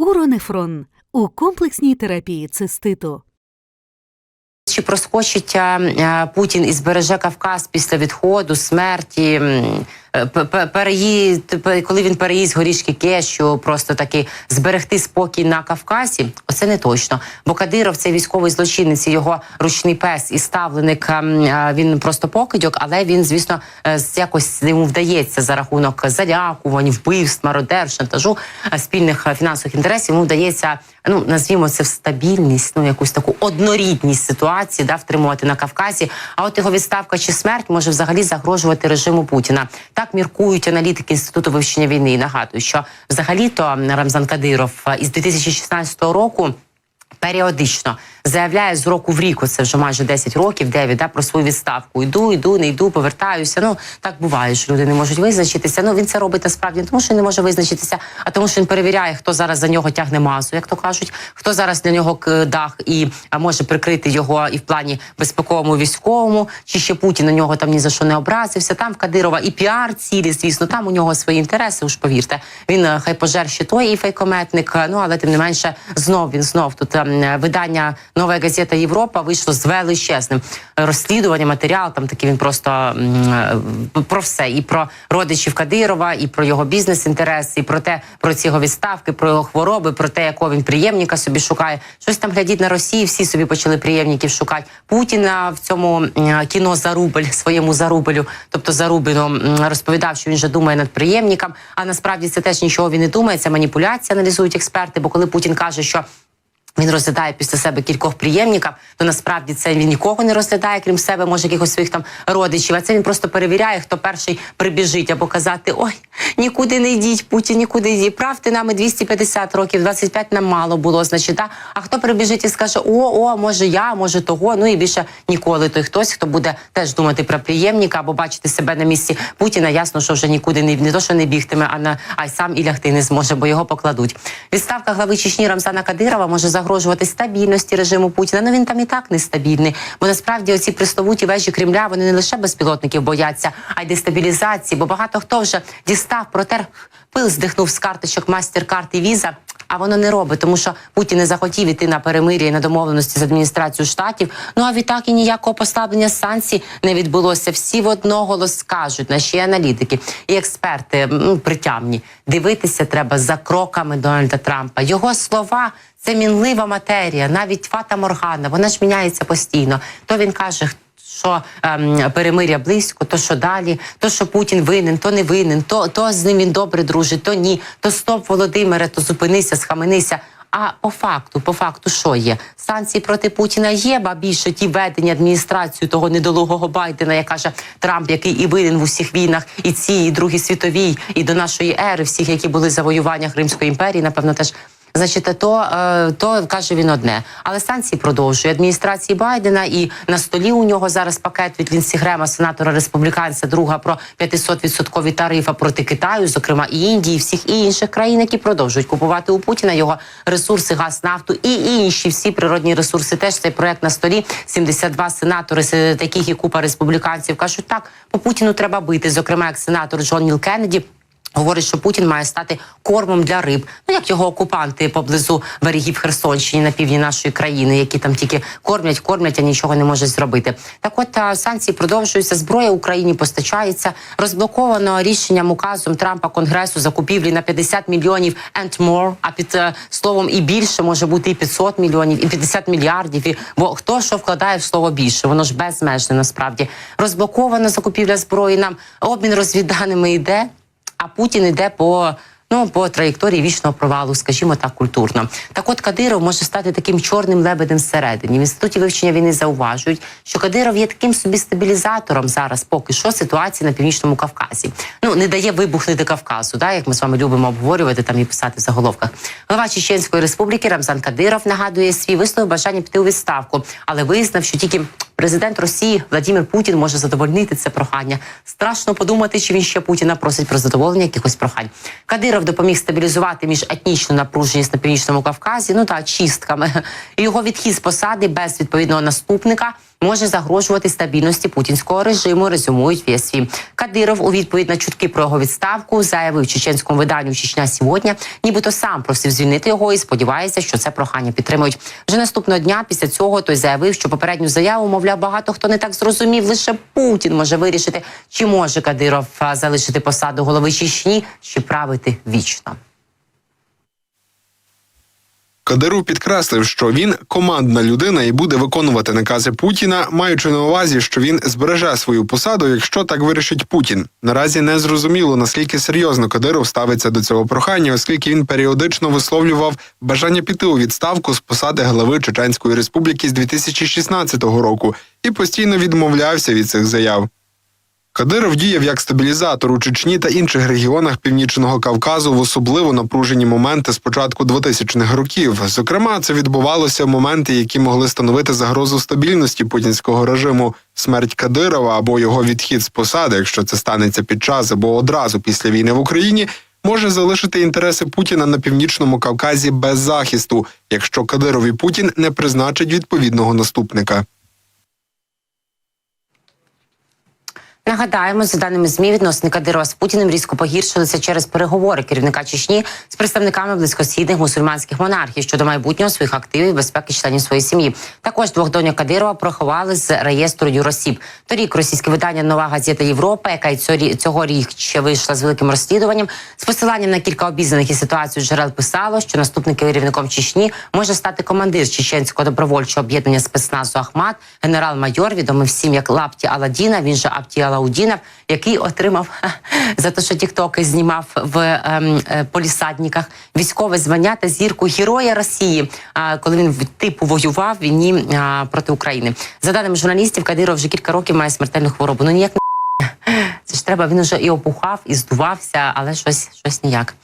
Уронефрон у комплексній терапії циститу. Чи проскочить е, Путін і збереже Кавказ після відходу, смерті, е, переїзд, коли він переїзд горішки кешу, просто таки зберегти спокій на Кавказі? Оце не точно. Бо Кадиров це військовий злочинець, його ручний пес і ставленик. ем, е, Він просто покидьок, але він, звісно, е, якось йому вдається за рахунок залякувань, вбивств, мародер, шантажу е, спільних е, фінансових інтересів. Йому вдається, ну назвімо це в стабільність, ну якусь таку однорідність ситуації, да, втримувати на Кавказі. А от його відставка чи смерть може взагалі загрожувати режиму Путіна. Так міркують аналітики інституту вивчення війни. І нагадую, що взагалі-то Рамзан Кадиров е, із 2016 року. Періодично заявляє з року в рік, це вже майже 10 років, 9, да, про свою відставку. Йду, йду, не йду, повертаюся. Ну так буває, що люди не можуть визначитися. Ну він це робить насправді тому, що він не може визначитися, а тому, що він перевіряє, хто зараз за нього тягне масу, як то кажуть, хто зараз для нього дах і може прикрити його і в плані безпековому військовому, чи ще Путін на нього там ні за що не образився. Там в Кадирова і піар цілі, звісно, там у нього свої інтереси. Уж повірте, він е, хай пожер той і фейкометник. е, Ну але тим не менше, знов він знов тут ем, е, видання Нова газета Європа вийшло з величезним розслідуванням. Матеріал там такий він просто е, про все і про родичів Кадирова, і про його бізнес-інтереси, і про те, про ці його відставки, про його хвороби, про те, якого він приємника собі шукає. Щось там глядіть на Росії. Всі собі почали приємників шукати. Путіна в цьому м, кіно Зарубель своєму Зарубелю, тобто Зарубіну, розповідав, що він же думає над приємником. А насправді це теж нічого він не думає. Це маніпуляція, аналізують експерти. Бо коли Путін каже, що він розглядає після себе кількох приємників, то насправді це він нікого не розглядає, крім себе, може якихось своїх там родичів. А це він просто перевіряє, хто перший прибіжить або казати: Ой, нікуди не йдіть, Путін, нікуди йдіть. Правте нами 250 років, 25 нам мало було, значить, да? а хто прибіжить і скаже: О, о, може я, може того. Ну і більше ніколи той хтось, хто буде теж думати про приємника або бачити себе на місці Путіна. Ясно, що вже нікуди не, не то, що не бігтиме, а на а й сам і лягти не зможе, бо його покладуть. Відставка глави Чечні Рамзана Кадирова може загрожувати стабільності режиму Путіна. Ну він там і так нестабільний. Бо насправді оці пресловуті вежі Кремля вони не лише безпілотників бояться, а й дестабілізації. Бо багато хто вже дістав протер пил, здихнув з карточок мастер-карт і віза. А воно не робить, тому що Путін не захотів іти на перемир'я і на домовленості з адміністрацією штатів. Ну а відтак і ніякого послаблення санкцій не відбулося. Всі в одноголос скажуть наші аналітики і експерти ну, притямні. Дивитися треба за кроками Дональда Трампа. Його слова це мінлива матерія, навіть фата Моргана. Вона ж міняється постійно. То він каже, що ем, перемиря близько, то що далі, то що Путін винен, то не винен, то, то з ним він добре дружить, то ні, то стоп, Володимире, то зупинися, схаменися. А по факту, по факту, що є? Санкції проти Путіна є, ба більше ті ведення адміністрацією того недолугого Байдена, як каже Трамп, який і винен в усіх війнах, і цій, і другій світовій, і до нашої ери, всіх, які були в завоюваннях Римської імперії, напевно, теж. Значить, то, е, то каже він одне, але санкції продовжує адміністрації Байдена, і на столі у нього зараз пакет від Лінсі Грема, сенатора республіканця, друга про 500% тарифа проти Китаю, зокрема і Індії, і всіх інших країн, які продовжують купувати у Путіна його ресурси, газ, нафту і інші всі природні ресурси. Теж цей проект на столі. 72 сенатори, яких і купа республіканців кажуть, так по Путіну треба бити. Зокрема, як сенатор Джон Ніл Кеннеді. Говорить, що Путін має стати кормом для риб. Ну як його окупанти поблизу берегів Херсонщини на півдні нашої країни, які там тільки кормлять, кормлять, а нічого не можуть зробити. Так, от санкції продовжуються. Зброя Україні постачається. Розблоковано рішенням указом Трампа Конгресу закупівлі на 50 мільйонів and more, А під е, словом і більше може бути і 500 мільйонів, і 50 мільярдів. І бо хто що вкладає в слово більше? Воно ж безмежне насправді розблокована закупівля зброї. Нам обмін розвідданими йде. А Путін іде по ну по траєкторії вічного провалу, скажімо так, культурно. Так, от Кадиров може стати таким чорним лебедем всередині. В інституті вивчення війни зауважують, що Кадиров є таким собі стабілізатором зараз, поки що ситуації на північному Кавказі. Ну не дає вибухнути Кавказу, да, як ми з вами любимо обговорювати там і писати в заголовках. Голова Чеченської республіки Рамзан Кадиров нагадує свій висловив бажання піти у відставку, але визнав, що тільки президент Росії Владимир Путін може задовольнити це прохання. Страшно подумати, чи він ще Путіна просить про задоволення якихось прохань. Кадиров допоміг стабілізувати міжетнічну напруженість на північному Кавказі. Ну та чистками його відхід з посади без відповідного наступника може загрожувати стабільності путінського режиму. Резюмують в Кадиров у відповідь на чутки про його відставку заявив чеченському виданню Чечня сьогодні, нібито сам просив звільнити його і сподівається, що це прохання підтримують. Вже наступного дня після цього той заявив, що попередню заяву, мовляв, багато хто не так зрозумів. Лише Путін може вирішити, чи може Кадиров залишити посаду голови Чечні, чи правити вічно. Кадиров підкреслив, що він командна людина і буде виконувати накази Путіна, маючи на увазі, що він збереже свою посаду, якщо так вирішить Путін. Наразі не зрозуміло наскільки серйозно Кадиров ставиться до цього прохання, оскільки він періодично висловлював бажання піти у відставку з посади голови Чеченської республіки з 2016 року і постійно відмовлявся від цих заяв. Кадиров діяв як стабілізатор у Чечні та інших регіонах Північного Кавказу в особливо напружені моменти з початку 2000-х років. Зокрема, це відбувалося в моменти, які могли становити загрозу стабільності путінського режиму. Смерть Кадирова або його відхід з посади, якщо це станеться під час або одразу після війни в Україні, може залишити інтереси Путіна на північному Кавказі без захисту, якщо Кадиров і Путін не призначать відповідного наступника. Нагадаємо, за даними змі, відносини Кадирова з Путіним різко погіршилися через переговори керівника Чечні з представниками близькосхідних мусульманських монархів щодо майбутнього своїх активів і безпеки членів своєї сім'ї. Також двох доньок Кадирова проховали з реєстру юросіб. Торік російське видання Нова газета Європа, яка й цьорі- цьогоріч ще вийшла з великим розслідуванням, з посиланням на кілька обізнаних і ситуацію джерел писало, що наступним керівником Чечні може стати командир чеченського добровольчого об'єднання спецназу Ахмат, генерал-майор, відомий всім як Лапті Аладдіна, він же Апті Алаудінов, який отримав за те, що тіктоки знімав в ем, е, полісадниках військове звання та зірку Героя Росії, а, коли він типу воював в війні проти України. За даними журналістів, Кадиров вже кілька років має смертельну хворобу. Ну ніяк не це ж треба. Він уже і опухав, і здувався, але щось, щось ніяк.